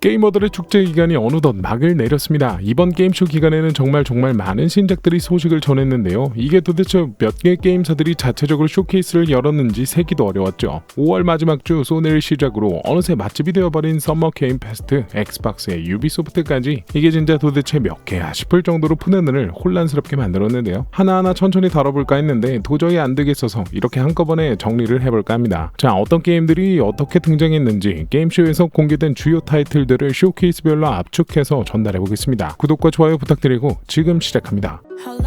게이머들의 축제 기간이 어느덧 막을 내렸습니다. 이번 게임쇼 기간에는 정말 정말 많은 신작들이 소식을 전했는데요. 이게 도대체 몇 개의 게임사들이 자체적으로 쇼케이스를 열었는지 세기도 어려웠죠. 5월 마지막 주 소네를 시작으로 어느새 맛집이 되어버린 썸머 게임 페스트, 엑스박스의 유비소프트까지 이게 진짜 도대체 몇 개야 싶을 정도로 푸는 눈을 혼란스럽게 만들었는데요. 하나하나 천천히 다뤄볼까 했는데 도저히 안 되겠어서 이렇게 한꺼번에 정리를 해볼까 합니다. 자, 어떤 게임들이 어떻게 등장했는지 게임쇼에서 공개된 주요 타이틀 들을 쇼케이스별로 압축해서 전달해 보겠습니다. 구독과 좋아요 부탁드리고 지금 시작합니다. How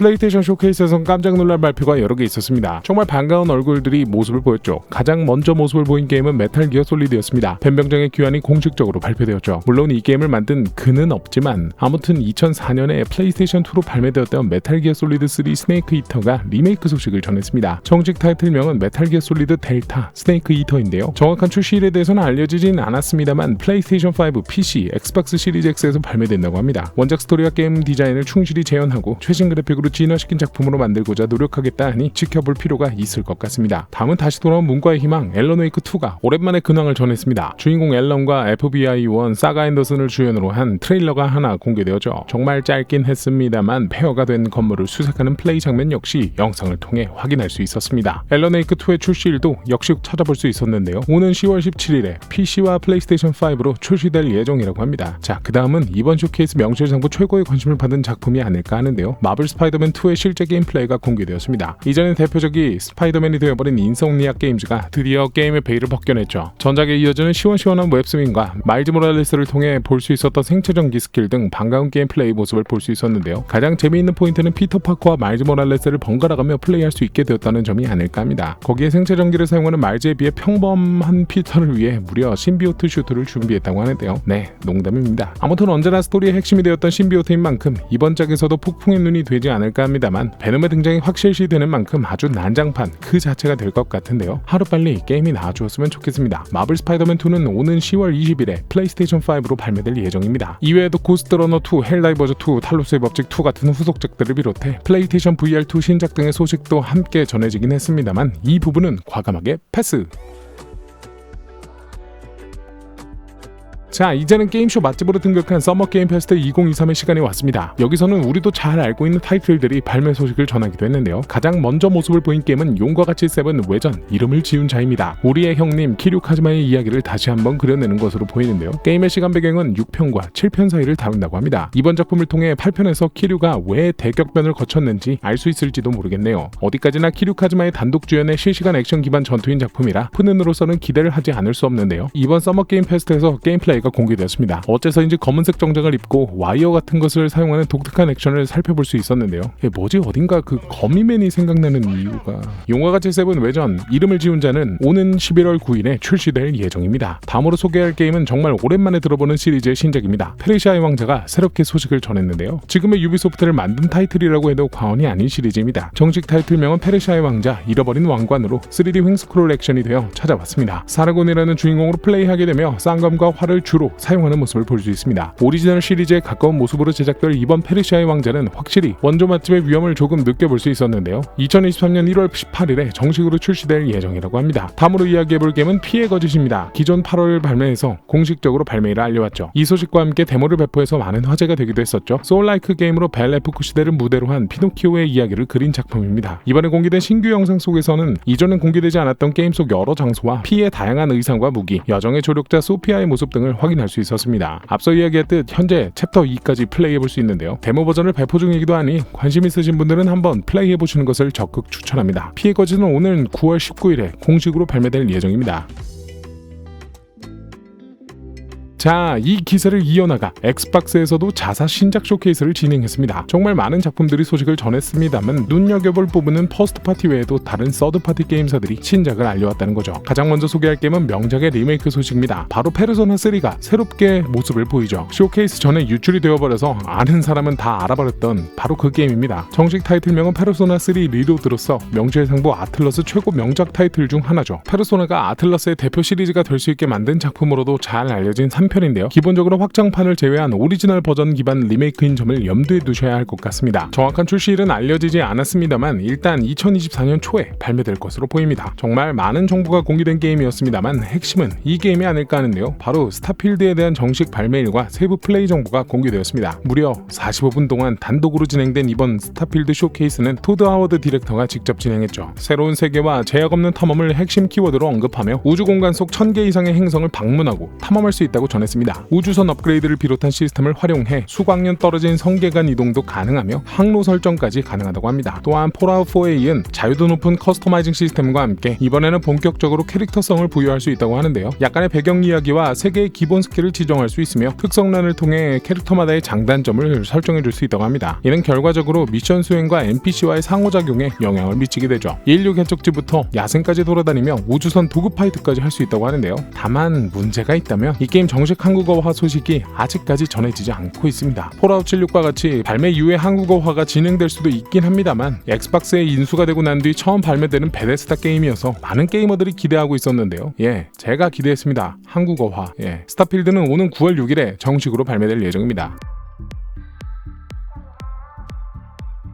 플레이스테이션 쇼케이스에선 깜짝 놀랄 발표가 여러 개 있었습니다. 정말 반가운 얼굴들이 모습을 보였죠. 가장 먼저 모습을 보인 게임은 메탈 기어 솔리드였습니다. 뱀병장의 귀환이 공식적으로 발표되었죠. 물론 이 게임을 만든 그는 없지만 아무튼 2004년에 플레이스테이션 2로 발매되었던 메탈 기어 솔리드 3 스네이크 이터가 리메이크 소식을 전했습니다. 정식 타이틀명은 메탈 기어 솔리드 델타 스네이크 이터인데요. 정확한 출시일에 대해서는 알려지진 않았습니다만 플레이스테이션 5, PC, 엑스박스 시리즈 X에서 발매된다고 합니다. 원작 스토리와 게임 디자인을 충실히 재현하고 최신 그래픽으로 진화시킨 작품으로 만들고자 노력하겠다 하니 지켜볼 필요가 있을 것 같습니다. 다음은 다시 돌아온 문과의 희망 앨런 웨이크 2가 오랜만에 근황을 전했습니다. 주인공 앨런과 FBI1 사가 앤더슨을 주연으로 한 트레일러가 하나 공개되었죠. 정말 짧긴 했습니다만 폐허가 된 건물을 수색하는 플레이 장면 역시 영상을 통해 확인할 수 있었습니다. 앨런 웨이크 2의 출시일도 역시 찾아볼 수 있었는데요. 오는 10월 17일에 PC와 플레이스테이션 5로 출시될 예정이라고 합니다. 자, 그 다음은 이번 쇼케이스 명실 상부 최고의 관심을 받은 작품이 아닐까 하는데요. 마블 스파이더 맨 2의 실제 게임 플레이가 공개되었습니다. 이전의 대표적이 스파이더맨이 되어버린 인성리학 게임즈가 드디어 게임의 베일을 벗겨냈죠. 전작에 이어지는 시원시원한 웹스윙과 마일즈 모랄레스를 통해 볼 수 있었던 생체 전기 스킬 등 반가운 게임 플레이 모습을 볼 수 있었는데요. 가장 재미있는 포인트는 피터 파커와 마일즈 모랄레스를 번갈아가며 플레이할 수 있게 되었다는 점이 아닐까 합니다. 거기에 생체 전기를 사용하는 마일즈에 비해 평범한 피터를 위해 무려 신비오트 슈트를 준비했다고 하는데요. 네, 농담입니다. 아무튼 언제나 스토리의 핵심이 되었던 신비오트인 만큼 이번 작에서도 폭풍의 눈이 되지 않을 까 합니다만 베놈의 등장이 확실시 되는 만큼 아주 난장판 그 자체가 될 것 같은데요. 하루빨리 게임이 나와주었으면 좋겠습니다. 마블 스파이더맨 2는 오는 10월 20일에 플레이스테이션 5로 발매될 예정입니다. 이외에도 고스트러너 2, 헬라이버즈 2, 탈로스의 법칙 2 같은 후속작들을 비롯해 플레이스테이션 VR2 신작 등의 소식도 함께 전해지긴 했습니다만 이 부분은 과감하게 패스. 자 이제는 게임쇼 맛집으로 등극한 서머 게임 페스트 2023의 시간이 왔습니다. 여기서는 우리도 잘 알고 있는 타이틀들이 발매 소식을 전하기도 했는데요. 가장 먼저 모습을 보인 게임은 용과 같이 세븐 외전 이름을 지운 자입니다. 우리의 형님 키류 카즈마의 이야기를 다시 한번 그려내는 것으로 보이는데요. 게임의 시간 배경은 6편과 7편 사이를 다룬다고 합니다. 이번 작품을 통해 8편에서 키류가 왜 대격변을 거쳤는지 알 수 있을지도 모르겠네요. 어디까지나 키류 카즈마의 단독 주연의 실시간 액션 기반 전투인 작품이라 푸는으로서는 기대를 하지 않을 수 없는데요. 이번 서머 게임 페스트에서 게임 플레이 가 공개되었습니다. 어째서인지 검은색 정장을 입고 와이어 같은 것을 사용하는 독특한 액션을 살펴볼 수 있었는데요. 이게 뭐지 어딘가 그 거미맨이 생각나는 이유가 용화같이 세븐 외전 이름을 지운 자는 오는 11월 9일에 출시될 예정입니다. 다음으로 소개할 게임은 정말 오랜만에 들어보는 시리즈의 신작입니다. 페르시아의 왕자가 새롭게 소식을 전했는데요. 지금의 유비소프트를 만든 타이틀이라고 해도 과언이 아닌 시리즈입니다. 정식 타이틀명은 페르시아의 왕자 잃어버린 왕관으로 3D 횡스크롤 액션이 되어 찾아왔습니다. 사르곤이라는 주인공으로 플레이하게 되며 쌍검과 활을 주로 사용하는 모습을 볼 수 있습니다. 오리지널 시리즈에 가까운 모습으로 제작될 이번 페르시아의 왕자는 확실히 원조 맛집의 위험을 조금 느껴볼 수 있었는데요. 2023년 1월 18일에 정식으로 출시될 예정이라고 합니다. 다음으로 이야기해볼 게임은 피해 거짓입니다. 기존 8월 발매에서 공식적으로 발매를 알려왔죠. 이 소식과 함께 데모를 배포해서 많은 화제가 되기도 했었죠. 소울라이크 게임으로 벨레프쿠 시대를 무대로 한 피노키오의 이야기를 그린 작품입니다. 이번에 공개된 신규 영상 속에서는 이전엔 공개되지 않았던 게임 속 여러 장소와 피의 다양한 의상과 무기, 여정의 조력자 소피아의 모습 등을 확인할 수 있었습니다. 앞서 이야기했듯 현재 챕터 2까지 플레이해볼 수 있는데요. 데모 버전을 배포 중이기도 하니 관심 있으신 분들은 한번 플레이해보시는 것을 적극 추천합니다. 피해 거지는 오늘 9월 19일에 공식으로 발매될 예정입니다. 자, 이 기세를 이어나가 엑스박스에서도 자사 신작 쇼케이스를 진행했습니다. 정말 많은 작품들이 소식을 전했습니다만 눈여겨볼 부분은 퍼스트 파티 외에도 다른 서드 파티 게임사들이 신작을 알려왔다는 거죠. 가장 먼저 소개할 게임은 명작의 리메이크 소식입니다. 바로 페르소나 3가 새롭게 모습을 보이죠. 쇼케이스 전에 유출이 되어버려서 아는 사람은 다 알아버렸던 바로 그 게임입니다. 정식 타이틀명은 페르소나 3 리로드로서 명실상부 아틀러스 최고 명작 타이틀 중 하나죠. 페르소나가 아틀러스의 대표 시리즈가 될 수 있게 만든 작품으로도 잘 알려진 3편 편인데요. 기본적으로 확장판을 제외한 오리지널 버전 기반 리메이크인 점을 염두에 두셔야 할 것 같습니다. 정확한 출시일은 알려지지 않았습니다만 일단 2024년 초에 발매될 것으로 보입니다. 정말 많은 정보가 공개된 게임이었습니다만 핵심은 이 게임이 아닐까 하는데요. 바로 스타필드에 대한 정식 발매일과 세부 플레이 정보가 공개되었습니다. 무려 45분 동안 단독으로 진행된 이번 스타필드 쇼케이스는 토드 하워드 디렉터가 직접 진행했죠. 새로운 세계와 제약 없는 탐험을 핵심 키워드로 언급하며 우주 공간 속 1000개 이상의 행성을 방문하고 탐험할 수 있다고 전 했습니다. 우주선 업그레이드를 비롯한 시스템을 활용해 수광년 떨어진 성계간 이동도 가능하며 항로 설정까지 가능하다고 합니다. 또한 폴아웃 4에 이은 자유도 높은 커스터마이징 시스템과 함께 이번에는 본격적으로 캐릭터성을 부여할 수 있다고 하는데요. 약간의 배경 이야기와 세계의 기본 스킬을 지정할 수 있으며 특성란을 통해 캐릭터마다의 장단점을 설정해 줄 수 있다고 합니다. 이는 결과적으로 미션 수행과 NPC와의 상호작용에 영향을 미치게 되죠. 인류 개척지부터 야생까지 돌아다니며 우주선 도구 파이트까지 할 수 있다고 하는데요. 다만 문제가 있다면 이 게임 정식 한국어화 소식이 아직까지 전해지지 않고 있습니다. 폴아웃 76과 같이 발매 이후에 한국어화가 진행될 수도 있긴 합니다만 엑스박스에 인수가 되고 난 뒤 처음 발매되는 베데스다 게임이어서 많은 게이머들이 기대하고 있었는데요. 예, 제가 기대했습니다. 한국어화. 예, 스타필드는 오는 9월 6일에 정식으로 발매될 예정입니다.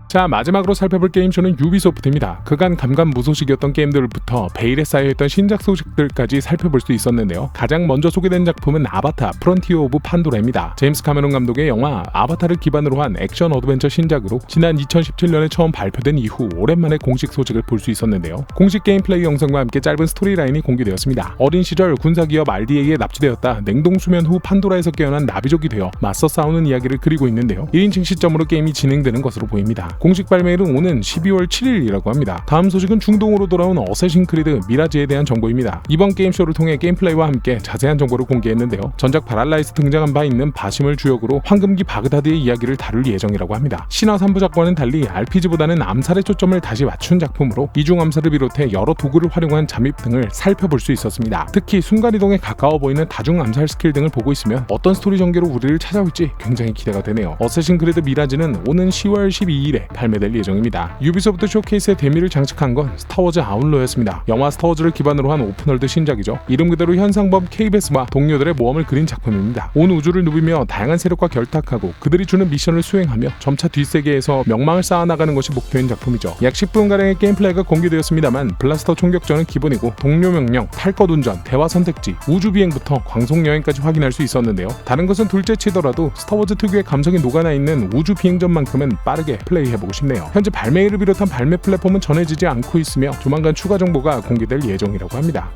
자 마지막으로 살펴볼 게임 쇼는 유비소프트입니다. 그간 감감무소식이었던 게임들부터 베일에 쌓여있던 신작 소식들까지 살펴볼 수 있었는데요. 가장 먼저 소개된 작품은 아바타 프론티어 오브 판도라입니다. 제임스 카메론 감독의 영화 아바타를 기반으로 한 액션 어드벤처 신작으로 지난 2017년에 처음 발표된 이후 오랜만에 공식 소식을 볼 수 있었는데요. 공식 게임 플레이 영상과 함께 짧은 스토리라인이 공개되었습니다. 어린 시절 군사기업 RDA에 납치되었다 냉동 수면 후 판도라에서 깨어난 나비족이 되어 맞서 싸우는 이야기를 그리고 있는데요. 1인칭 시점으로 게임이 진행되는 것으로 보입니다. 공식 발매일은 오는 12월 7일이라고 합니다. 다음 소식은 중동으로 돌아온 어쌔신 크리드 미라지에 대한 정보입니다. 이번 게임쇼를 통해 게임 플레이와 함께 자세한 정보를 공개했는데요. 전작 바랄라에서 등장한 바 있는 바심을 주역으로 황금기 바그다드의 이야기를 다룰 예정이라고 합니다. 신화 3부작과는 달리 RPG보다는 암살에 초점을 다시 맞춘 작품으로 이중 암살을 비롯해 여러 도구를 활용한 잠입 등을 살펴볼 수 있었습니다. 특히 순간이동에 가까워 보이는 다중 암살 스킬 등을 보고 있으면 어떤 스토리 전개로 우리를 찾아올지 굉장히 기대가 되네요. 어쌔신 크리드 미라지는 오는 10월 12일에 발매될 예정입니다. 유비소프트 쇼케이스의 대미를 장식한 건 스타워즈 아웃로였습니다. 영화 스타워즈를 기반으로 한 오픈월드 신작이죠. 이름 그대로 현상범 KBS와 동료들의 모험을 그린 작품입니다. 온 우주를 누비며 다양한 세력과 결탁하고 그들이 주는 미션을 수행하며 점차 뒷세계에서 명망을 쌓아나가는 것이 목표인 작품이죠. 약 10분가량의 게임 플레이가 공개되었습니다만 블라스터 총격전은 기본이고 동료 명령, 탈것 운전, 대화 선택지, 우주 비행부터 광속 여행까지 확인할 수 있었는데요. 다른 것은 둘째치더라도 스타워즈 특유의 감성이 녹아나 있는 우주 비행전만큼은 빠르게 플레이해 보고 싶네요. 현재 발매일을 비롯한 발매 플랫폼은 전해지지 않고 있으며 조만간 추가 정보가 공개될 예정이라고 합니다.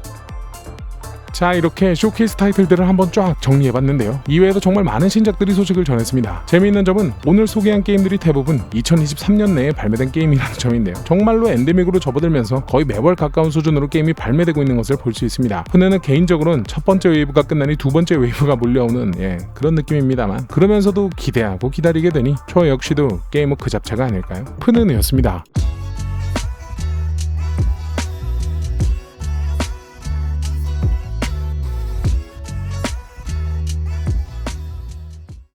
자 이렇게 쇼케이스 타이틀들을 한번 쫙 정리해봤는데요. 이외에도 정말 많은 신작들이 소식을 전했습니다. 재미있는 점은 오늘 소개한 게임들이 대부분 2023년 내에 발매된 게임이라는 점인데요. 정말로 엔데믹으로 접어들면서 거의 매월 가까운 수준으로 게임이 발매되고 있는 것을 볼 수 있습니다. 흔히는 개인적으로는 첫 번째 웨이브가 끝나니 두 번째 웨이브가 몰려오는 예, 그런 느낌입니다만 그러면서도 기대하고 기다리게 되니 저 역시도 게이머 그 잡채가 아닐까요? 푸는이었습니다.